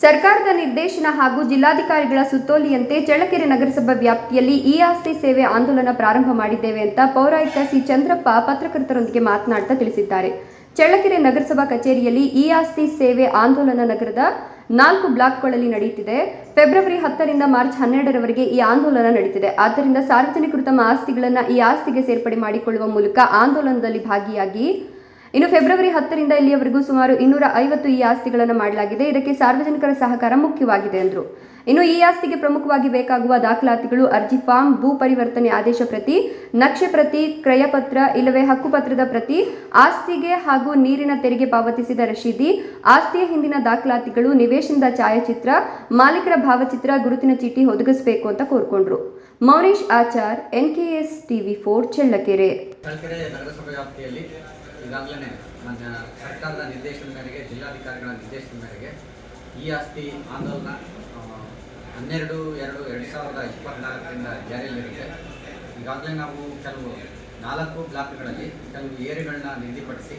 ಸರ್ಕಾರದ ನಿರ್ದೇಶನ ಹಾಗೂ ಜಿಲ್ಲಾಧಿಕಾರಿಗಳ ಸುತ್ತೋಲೆಯಂತೆ ಚಳ್ಳಕೆರೆ ನಗರಸಭಾ ವ್ಯಾಪ್ತಿಯಲ್ಲಿ ಇ ಆಸ್ತಿ ಸೇವೆ ಆಂದೋಲನ ಪ್ರಾರಂಭ ಮಾಡಿದ್ದೇವೆ ಅಂತ ಪೌರಾಯುಕ್ತ ಸಿ. ಚಂದ್ರಪ್ಪ ಪತ್ರಕರ್ತರೊಂದಿಗೆ ಮಾತನಾಡ್ತಾ ತಿಳಿಸಿದ್ದಾರೆ. ಚಳ್ಳಕೆರೆ ನಗರಸಭಾ ಕಚೇರಿಯಲ್ಲಿ ಇ ಆಸ್ತಿ ಸೇವೆ ಆಂದೋಲನ ನಗರದ ನಾಲ್ಕು ಬ್ಲಾಕ್ಗಳಲ್ಲಿ ನಡೆಯುತ್ತಿದೆ. ಫೆಬ್ರವರಿ ಹತ್ತರಿಂದ ಮಾರ್ಚ್ ಹನ್ನೆರಡರವರೆಗೆ ಈ ಆಂದೋಲನ ನಡೆಯುತ್ತಿದೆ ಆದ್ದರಿಂದ ಸಾರ್ವಜನಿಕರು ತಮ್ಮ ಆಸ್ತಿಗಳನ್ನು ಈ ಆಸ್ತಿಗೆ ಸೇರ್ಪಡೆ ಮಾಡಿಕೊಳ್ಳುವ ಮೂಲಕ ಆಂದೋಲನದಲ್ಲಿ ಭಾಗಿಯಾಗಿ ಇನ್ನು ಫೆಬ್ರವರಿ ಹತ್ತರಿಂದ ಇಲ್ಲಿಯವರೆಗೂ ಸುಮಾರು ಇನ್ನೂರ ಐವತ್ತು ಈ ಆಸ್ತಿಗಳನ್ನು ಮಾಡಲಾಗಿದೆ. ಇದಕ್ಕೆ ಸಾರ್ವಜನಿಕರ ಸಹಕಾರ ಮುಖ್ಯವಾಗಿದೆ ಎಂದರು ಇನ್ನು ಈ ಆಸ್ತಿಗೆ ಪ್ರಮುಖವಾಗಿ ಬೇಕಾಗುವ ದಾಖಲಾತಿಗಳು, ಅರ್ಜಿ ಫಾರ್ಮ್, ಭೂ ಪರಿವರ್ತನೆ ಆದೇಶ ಪ್ರತಿ, ನಕ್ಷೆ ಪ್ರತಿ, ಕ್ರಯಪತ್ರ ಇಲ್ಲವೇ ಹಕ್ಕುಪತ್ರದ ಪ್ರತಿ, ಆಸ್ತಿಗೆ ಹಾಗೂ ನೀರಿನ ತೆರಿಗೆ ಪಾವತಿಸಿದ ರಶೀದಿ, ಆಸ್ತಿಯ ಹಿಂದಿನ ದಾಖಲಾತಿಗಳು, ನಿವೇಶನದ ಛಾಯಾಚಿತ್ರ, ಮಾಲೀಕರ ಭಾವಚಿತ್ರ, ಗುರುತಿನ ಚೀಟಿ ಒದಗಿಸಬೇಕು ಅಂತ ಕೋರ್ಕೊಂಡ್ರು. Mourish Achar NKS TV four, Challakere. ಈಗಾಗಲೇ ನನ್ನ ಸರ್ಕಾರದ ನಿರ್ದೇಶನದ ಮೇರೆಗೆ, ಜಿಲ್ಲಾಧಿಕಾರಿಗಳ ನಿರ್ದೇಶನದ ಮೇರೆಗೆ ಈ ಆಸ್ತಿ ಆಂದೋಲನ ಹನ್ನೆರಡು, ಎರಡು ಎರಡು ಸಾವಿರದ ಇಪ್ಪತ್ನಾಲ್ಕರಿಂದ ಜಾರಿಯಲ್ಲಿರುತ್ತೆ. ಈಗಾಗಲೇ ನಾವು ಕೆಲವು ನಾಲ್ಕು ಬ್ಲಾಕ್ಗಳಲ್ಲಿ ಕೆಲವು ಏರಿಗಳನ್ನ ನಿಗದಿಪಡಿಸಿ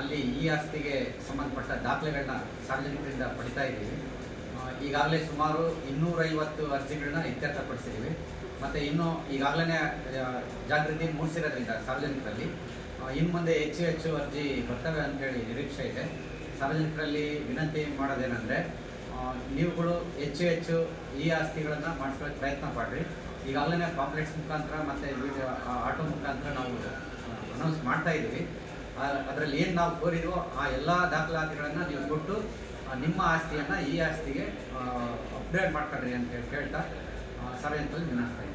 ಅಲ್ಲಿ ಈ ಆಸ್ತಿಗೆ ಸಂಬಂಧಪಟ್ಟ ದಾಖಲೆಗಳನ್ನ ಸಾರ್ವಜನಿಕರಿಂದ ಪಡಿತಾ ಇದ್ದೀವಿ. ಈಗಾಗಲೇ ಸುಮಾರು ಇನ್ನೂರೈವತ್ತು ಅರ್ಜಿಗಳನ್ನ ಇತ್ಯರ್ಥಪಡಿಸಿದ್ದೀವಿ. ಮತ್ತು ಇನ್ನೂ ಈಗಾಗಲೇ ಜಾಗೃತಿ ಮೂಡಿಸಿರೋದ್ರಿಂದ ಸಾರ್ವಜನಿಕರಲ್ಲಿ ಇನ್ನು ಮುಂದೆ ಹೆಚ್ಚು ಹೆಚ್ಚು ಅರ್ಜಿ ಬರ್ತವೆ ಅಂತೇಳಿ ನಿರೀಕ್ಷೆ ಇದೆ. ಸಾರ್ವಜನಿಕರಲ್ಲಿ ವಿನಂತಿ ಮಾಡೋದೇನೆಂದರೆ ನೀವುಗಳು ಹೆಚ್ಚು ಹೆಚ್ಚು ಈ ಆಸ್ತಿಗಳನ್ನು ಮಾಡಿಸ್ಕೊಳ್ಳೋಕೆ ಪ್ರಯತ್ನ ಮಾಡಿರಿ. ಈಗಾಗಲೇ ಕಾಂಪ್ಲೆಕ್ಸ್ ಮುಖಾಂತರ ಮತ್ತು ಆಟೋ ಮುಖಾಂತರ ನಾವು ಅನೌನ್ಸ್ ಮಾಡ್ತಾ ಇದ್ದೀವಿ. ಅದರಲ್ಲಿ ಏನು ನಾವು ಕೋರಿದ್ವೋ ಆ ಎಲ್ಲ ದಾಖಲಾತಿಗಳನ್ನು ನೀವು ಕೊಟ್ಟು ನಿಮ್ಮ ಆಸ್ತಿಯನ್ನು ಈ ಆಸ್ತಿಗೆ ಅಪ್ಗ್ರೇಡ್ ಮಾಡ್ಕೊಳ್ರಿ ಅಂತ ಕೇಳ್ತಾ ಸಾರ್ವಜನಿಕರಲ್ಲಿ ವಿನಂತಿ.